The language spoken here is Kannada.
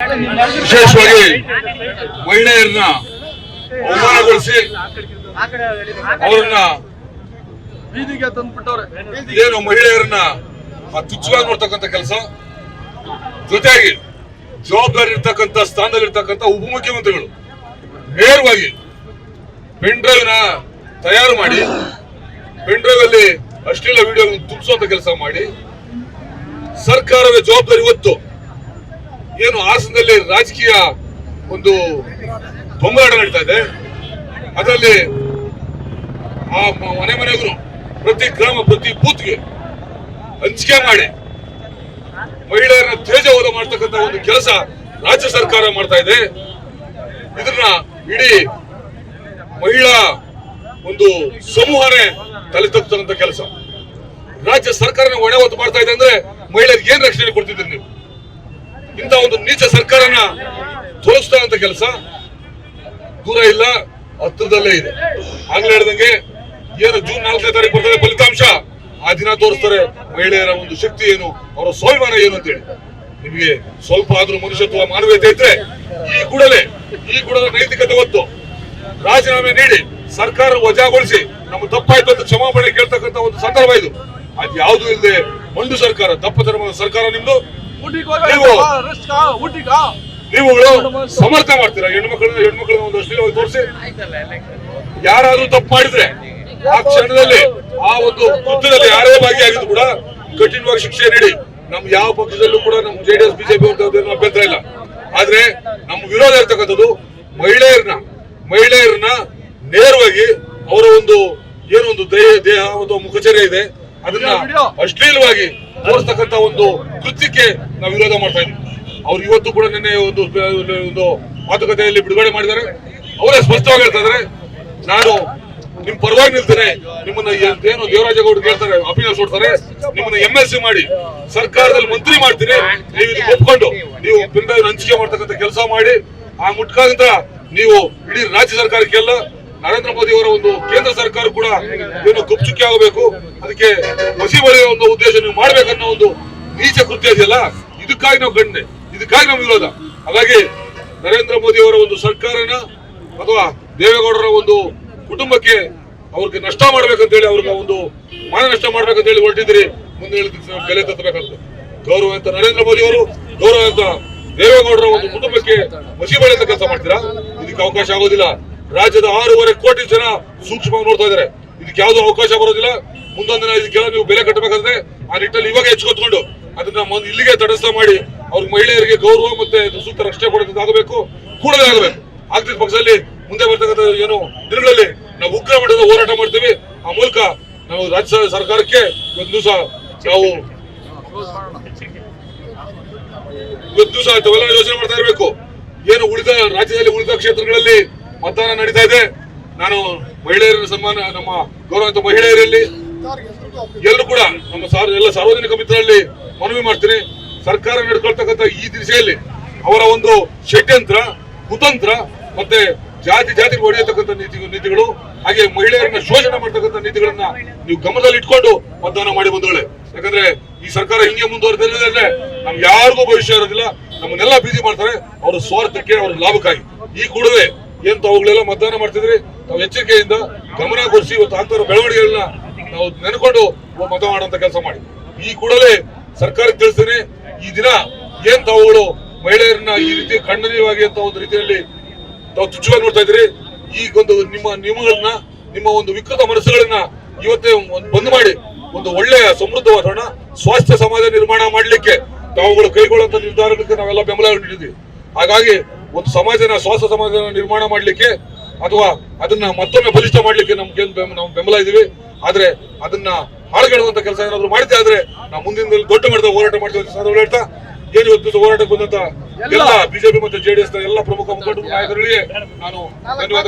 ವಿಶೇಷವಾಗಿ ಮಹಿಳೆಯರನ್ನ ಅವಮಾನಗೊಳಿಸಿ ಅವರನ್ನ ಬೀದಿಗೆ ತಂದ್ಬಿಟ್ಟವ್ರೆ. ಏನು ಮಹಿಳೆಯರನ್ನ ತುಚ್ಛವಾಗಿ ನೋಡ್ತಕ್ಕಂಥ ಕೆಲಸ. ಜೊತೆಯಾಗಿ ಜವಾಬ್ದಾರಿ ಇರ್ತಕ್ಕಂಥ ಸ್ಥಾನದಲ್ಲಿ ಇರ್ತಕ್ಕಂಥ ಉಪಮುಖ್ಯಮಂತ್ರಿಗಳು ನೇರವಾಗಿ ಪೆನ್ ಡ್ರೈವ್ನ ತಯಾರು ಮಾಡಿ ಪೆನ್ ಡ್ರೈವ್ ಅಲ್ಲಿ ಅಶ್ಲೀಲ ವಿಡಿಯೋ ತುಂಬಿಸುವಂತ ಕೆಲಸ ಮಾಡಿ ಸರ್ಕಾರವೇ ಜವಾಬ್ದಾರಿ ಹೊತ್ತು ಏನು ಹಾಸನದಲ್ಲಿ ರಾಜಕೀಯ ಒಂದು ಬೊಂಬಾಟ ನಡೀತಾ ಇದೆ. ಅದರಲ್ಲಿ ಆ ಮನೆ ಮನೆಗೂ ಪ್ರತಿ ಗ್ರಾಮ, ಪ್ರತಿ ಬೂತ್ಗೆ ಹಂಚಿಕೆ ಮಾಡಿ ಮಹಿಳೆಯರನ್ನ ತೇಜವಾದ ಮಾಡ್ತಕ್ಕಂಥ ಒಂದು ಕೆಲಸ ರಾಜ್ಯ ಸರ್ಕಾರ ಮಾಡ್ತಾ ಇದೆ. ಇದನ್ನ ಇಡೀ ಮಹಿಳಾ ಒಂದು ಸಮೂಹನೇ ತಲೆ ತಗ್ತಕ್ಕಂಥ ಕೆಲಸ. ರಾಜ್ಯ ಸರ್ಕಾರನ ಹೊಣೆ ಹೊತ್ತು ಮಾಡ್ತಾ ಇದೆ ಅಂದ್ರೆ ಮಹಿಳೆಯರಿಗೆ ಏನ್ ರಕ್ಷಣೆ ಕೊಡ್ತಿದ್ದೀರಿ ನೀವು? ಇಂಥ ಒಂದು ನೀಚ ಸರ್ಕಾರನ ತೋರಿಸ್ತಾ ಅಂತ ಕೆಲಸ ದೂರ ಇಲ್ಲ ಹತ್ತಿರದಲ್ಲೇ ಇದೆ. ಆಗ್ಲೇ ಹೇಳ್ದಂಗೆ ಏನು ಜೂನ್ ನಾಲ್ಕನೇ ತಾರೀಕು ಬರ್ತದೆ ಫಲಿತಾಂಶ. ಆ ದಿನ ತೋರಿಸ್ತಾರೆ ಮಹಿಳೆಯರ ಒಂದು ಶಕ್ತಿ ಏನು, ಅವರ ಸ್ವಾಭಿಮಾನ ಏನು ಅಂತ ಹೇಳಿ ನಿಮಗೆ ಸ್ವಲ್ಪ ಆದ್ರೂ ಮನುಷ್ಯತ್ವ ಮಾನವೀಯತೆ ಇದ್ರೆ ಈ ಕೂಡಲೇ ಈ ಕೂಡಲೇ ನೈತಿಕತೆ ಒತ್ತು ರಾಜೀನಾಮೆ ನೀಡಿ, ಸರ್ಕಾರ ವಜಾಗೊಳಿಸಿ, ನಮ್ಮ ತಪ್ಪಾಯ್ತು ಅಂತ ಕ್ಷಮಾಪಣೆ ಕೇಳ್ತಕ್ಕಂತ ಒಂದು ಸಂದರ್ಭ ಇದು. ಅದು ಯಾವುದು ಇಲ್ಲದೆ ಮಂಡು ಸರ್ಕಾರ, ದಪ್ಪ ಧರ್ಮದ ಸರ್ಕಾರ ನಿಮ್ದು. ನೀವುಗಳು ಸಮರ್ಥ ಮಾಡ್ತೀರಾ? ಹೆಣ್ಮಕ್ಳು ಹೆಣ್ಮಕ್ಳು ಒಂದು ಅಶ್ಲೀಲವಾಗಿ ತೋರಿಸಿ. ಯಾರಾದ್ರೂ ತಪ್ಪು ಮಾಡಿದ್ರೆ ಆ ಕ್ಷಣದಲ್ಲಿ ಆ ಒಂದು ಕೃತ್ಯದಲ್ಲಿ ಯಾರೇ ಭಾಗಿಯಾಗಿದ್ರು ಕೂಡ ಕಠಿಣವಾಗಿ ಶಿಕ್ಷೆ ನೀಡಿ. ನಮ್ ಯಾವ ಪಕ್ಷದಲ್ಲೂ ಕೂಡ ನಮ್ ಜೆಡಿಎಸ್ ಬಿಜೆಪಿ ಅಂತ ಬಿಜೆಪಿ ಅಭ್ಯಂತರ ಇಲ್ಲ. ಆದ್ರೆ ನಮ್ ವಿರೋಧ ಇರ್ತಕ್ಕಂಥದ್ದು ಮಹಿಳೆಯರನ್ನ ಮಹಿಳೆಯರನ್ನ ನೇರವಾಗಿ ಅವರ ಒಂದು ಏನೋ ಒಂದು ದೇಹ ದೇಹ ಒಂದು ಮುಖಚರ್ಯ ಇದೆ. ಅದನ್ನ ಅಶ್ಲೀಲವಾಗಿ ತೋರಿಸ್ತಕ್ಕಂಥ ಒಂದು ಕೃತ್ಯಕ್ಕೆ ನಾವು ವಿರೋಧ ಮಾಡ್ತಾ ಇದ್ದೀವಿ ಅವ್ರು ಇವತ್ತು ಕೂಡ ನಿನ್ನೆ ಒಂದು ಒಂದು ಮಾತುಕತೆಯಲ್ಲಿ ಬಿಡುಗಡೆ ಮಾಡಿದ್ದಾರೆ. ಅವರೇ ಸ್ಪಷ್ಟವಾಗಿ ಹೇಳ್ತಾ ಇದ್ದಾರೆ. ನಾನು ನಿಮ್ ಪರವಾಗಿ ನಿಲ್ತೇನೆ. ನಿಮ್ಮನ್ನ ಏನು ದೇವರಾಜೇಗೌಡ ಕೇಳ್ತಾರೆ ಅಪೀಲ್ ಸೋಡ್ತಾರೆ. ನಿಮ್ಮನ್ನ ಎಂ ಎಸ್ ಸಿ ಮಾಡಿ, ಸರ್ಕಾರದಲ್ಲಿ ಮಂತ್ರಿ ಮಾಡ್ತೀನಿ. ನೀವು ಇದಕ್ಕೆ ಒಪ್ಕೊಂಡು, ನೀವು ಹಂಚಿಕೆ ಮಾಡ್ತಕ್ಕಂಥ ಕೆಲಸ ಮಾಡಿ, ಆ ಮುಟ್ಕಾದಂತ ನೀವು ಇಡೀ ರಾಜ್ಯ ಸರ್ಕಾರಕ್ಕೆಲ್ಲ ನರೇಂದ್ರ ಮೋದಿ ಅವರ ಒಂದು ಕೇಂದ್ರ ಸರ್ಕಾರ ಕೂಡ ಏನು ಗುಪ್ಚುಕ್ಕಿ ಆಗಬೇಕು, ಅದಕ್ಕೆ ಮಸಿ ಬಳಿಯ ಒಂದು ಉದ್ದೇಶ ನೀವು ಮಾಡ್ಬೇಕನ್ನೋ ಒಂದು ನೀಚ ಕೃತ್ಯ ಇದೆಯಲ್ಲ, ಇದಕ್ಕಾಗಿ ನಾವು ಗಣ್ಯ ಇದಕ್ಕಾಗಿ ನಾವು ವಿರೋಧ. ಹಾಗಾಗಿ ನರೇಂದ್ರ ಮೋದಿ ಅವರ ಒಂದು ಸರ್ಕಾರನ ಅಥವಾ ದೇವೇಗೌಡರ ಒಂದು ಕುಟುಂಬಕ್ಕೆ ಅವ್ರಿಗೆ ನಷ್ಟ ಮಾಡ್ಬೇಕಂತೇಳಿ ಅವ್ರಿಗೆ ಒಂದು ಮಾನ ನಷ್ಟ ಮಾಡ್ಬೇಕಂತ ಹೇಳಿ ಹೊರಟಿದ್ರಿ ಮುಂದೆ ಹೇಳಿದ ಬೆಲೆ ತತ್ತಬೇಕಾಗ್ತದೆ ಗೌರವ ಅಂತ ನರೇಂದ್ರ ಮೋದಿ ಅವರು ಗೌರವ ಅಂತ ದೇವೇಗೌಡರ ಒಂದು ಕುಟುಂಬಕ್ಕೆ ಮಸಿ ಬಳಿಯಂತ ಕೆಲಸ ಮಾಡ್ತೀರಾ? ಇದಕ್ಕೆ ಅವಕಾಶ ಆಗೋದಿಲ್ಲ. ರಾಜ್ಯದ ಆರೂವರೆ ಕೋಟಿ ಜನ ಸೂಕ್ಷ್ಮವಾಗಿ ನೋಡ್ತಾ ಇದ್ದಾರೆ. ಇದಕ್ಕೆ ಯಾವ್ದು ಅವಕಾಶ ಬರೋದಿಲ್ಲ. ಮುಂದೊಂದು ದಿನ ಇದಕ್ಕೆಲ್ಲ ನೀವು ಬೆಲೆ ಕಟ್ಟಬೇಕಾದ್ರೆ ಆ ನಿಟ್ಟಲ್ಲಿ ಇವಾಗ ಹೆಚ್ಚುಕೊತ್ಕೊಂಡು ಅದನ್ನ ಇಲ್ಲಿಗೆ ತಟಸ್ಥ ಮಾಡಿ ಅವ್ರ ಮಹಿಳೆಯರಿಗೆ ಗೌರವ ಮತ್ತೆ ಸೂಕ್ತ ರಕ್ಷಣೆ ಕೊಡೋದಾಗಬೇಕು ಕೂಡಲೇ ಆಗಬೇಕು. ಆಗ್ತಿದ್ದ ಪಕ್ಷದಲ್ಲಿ ಮುಂದೆ ಬರ್ತಕ್ಕಂಥ ಏನು ದಿನಗಳಲ್ಲಿ ನಾವು ಉಗ್ರ ಮಟ್ಟದ ಹೋರಾಟ ಮಾಡ್ತೀವಿ. ಆ ಮೂಲಕ ನಾವು ರಾಜ್ಯ ಸರ್ಕಾರಕ್ಕೆ ಒಂದು ದಿವಸ ನಾವು ಇವತ್ತು ದಿವಸ ಯೋಚನೆ ಮಾಡ್ತಾ ಇರಬೇಕು. ಏನು ಉಳಿದ, ರಾಜ್ಯದಲ್ಲಿ ಉಳಿದ ಕ್ಷೇತ್ರಗಳಲ್ಲಿ ಮತದಾನ ನಡೀತಾ ಇದೆ. ನಾನು ಮಹಿಳೆಯರ ಸನ್ಮಾನ, ನಮ್ಮ ಗೌರವಂತ ಮಹಿಳೆಯರಲ್ಲಿ, ಎಲ್ಲರೂ ಕೂಡ ನಮ್ಮ ಎಲ್ಲ ಸಾರ್ವಜನಿಕ ಮಿತ್ರರಲ್ಲಿ ಮನವಿ ಮಾಡ್ತೀನಿ. ಸರ್ಕಾರ ನಡ್ಕೊಳ್ತಕ್ಕಂಥ ಈ ದಿಸೆಯಲ್ಲಿ ಅವರ ಒಂದು ಷಡ್ಯಂತ್ರ, ಕುತಂತ್ರ ಮತ್ತೆ ಜಾತಿ ಜಾತಿ ಹೊಡೆಯತಕ್ಕಂಥ ನೀತಿ, ನೀತಿಗಳು ಹಾಗೆ ಮಹಿಳೆಯರನ್ನ ಶೋಷಣೆ ಮಾಡ್ತಕ್ಕಂಥ ನೀತಿಗಳನ್ನ ನೀವು ಗಮನದಲ್ಲಿ ಇಟ್ಕೊಂಡು ಮತದಾನ ಮಾಡಿ ಬಂದಳೆ ಯಾಕಂದ್ರೆ ಈ ಸರ್ಕಾರ ಹಿಂಗೆ ಮುಂದುವರೆದಿಲ್ಲ ನಮ್ಗೆ ಯಾರಿಗೂ ಭವಿಷ್ಯ ಇರೋದಿಲ್ಲ. ನಮ್ಮನ್ನೆಲ್ಲ ಬೀದಿ ಮಾಡ್ತಾರೆ. ಅವರ ಸ್ವಾರ್ಥಕ್ಕೆ ಅವರ ಲಾಭಕ್ಕಾಗಿ. ಈ ಕೂಡಲೇ ಏನ್ ತಾವುಗಳೆಲ್ಲ ಮತದಾನ ಮಾಡ್ತಿದ್ರಿ? ತಾವು ಎಚ್ಚರಿಕೆಯಿಂದ ಗಮನ ಕೊಡಿಸಿ ಇವತ್ತು ಆಗ್ತಾರ ಬೆಳವಣಿಗೆಗಳನ್ನ ನಾವು ನೆನ್ಕೊಂಡು ಮತ ಮಾಡುವಂತ ಕೆಲಸ ಮಾಡಿ. ಈ ಕೂಡಲೇ ಸರ್ಕಾರಕ್ಕೆ ತಿಳಿಸ್ತೇನೆ, ಈ ದಿನ ಏನ್ ತಾವುಗಳು ಮಹಿಳೆಯರನ್ನ ಈ ರೀತಿ ಖಂಡನೀಯವಾಗಿ ಅಂತ ಒಂದು ರೀತಿಯಲ್ಲಿ ತಾವು ತುಚ್ಛವಾಗಿ ನೋಡ್ತಾ ಇದ್ರಿ ಈಗ ಒಂದು ನಿಮ್ಮ ನಿಯಮಗಳನ್ನ, ನಿಮ್ಮ ಒಂದು ವಿಕೃತ ಮನಸ್ಸುಗಳನ್ನ ಇವತ್ತೇ ಬಂದ್ ಮಾಡಿ, ಒಂದು ಒಳ್ಳೆಯ ಸಮೃದ್ಧ ವಾತಾವರಣ, ಸ್ವಾಸ್ಥ್ಯ ಸಮಾಜ ನಿರ್ಮಾಣ ಮಾಡಲಿಕ್ಕೆ ತಾವುಗಳು ಕೈಗೊಳ್ಳುವಂತ ನಿರ್ಧಾರಗಳಿಗೆ ನಾವೆಲ್ಲ ಬೆಂಬಲ ನೀಡಿದ್ವಿ ಹಾಗಾಗಿ ಒಂದು ಸಮಾಜನ ಸ್ವಾಸ ಸಮಾಜನ ನಿರ್ಮಾಣ ಮಾಡಲಿಕ್ಕೆ ಅಥವಾ ಅದನ್ನ ಮತ್ತೊಮ್ಮೆ ಬಲಿಷ್ಠ ಮಾಡಲಿಕ್ಕೆ ನಮ್ಗೆ ನಾವು ಬೆಂಬಲ ಇದೀವಿ ಆದ್ರೆ ಅದನ್ನ ಹಾಳುಗೆಡುವಂತ ಕೆಲಸ ಏನಾದ್ರು ಮಾಡಿದ್ದೆ ಆದ್ರೆ ನಾವು ಮುಂದಿನ ದೊಡ್ಡ ಮಟ್ಟದ ಹೋರಾಟ ಮಾಡ್ತೀವಿ ಸಂದರ್ಭದಲ್ಲಿ ಹೇಳ್ತಾ ಏನು ಇವತ್ತು ಹೋರಾಟಕ್ಕೆ ಬಂದಂತ ಎಲ್ಲ. ಬಿಜೆಪಿ ಮತ್ತು ಜೆಡಿಎಸ್ನ ಎಲ್ಲ ಪ್ರಮುಖ ಮುಖಂಡರು ನಾಯಕರಿಗೆ ನಾನು ಧನ್ಯವಾದ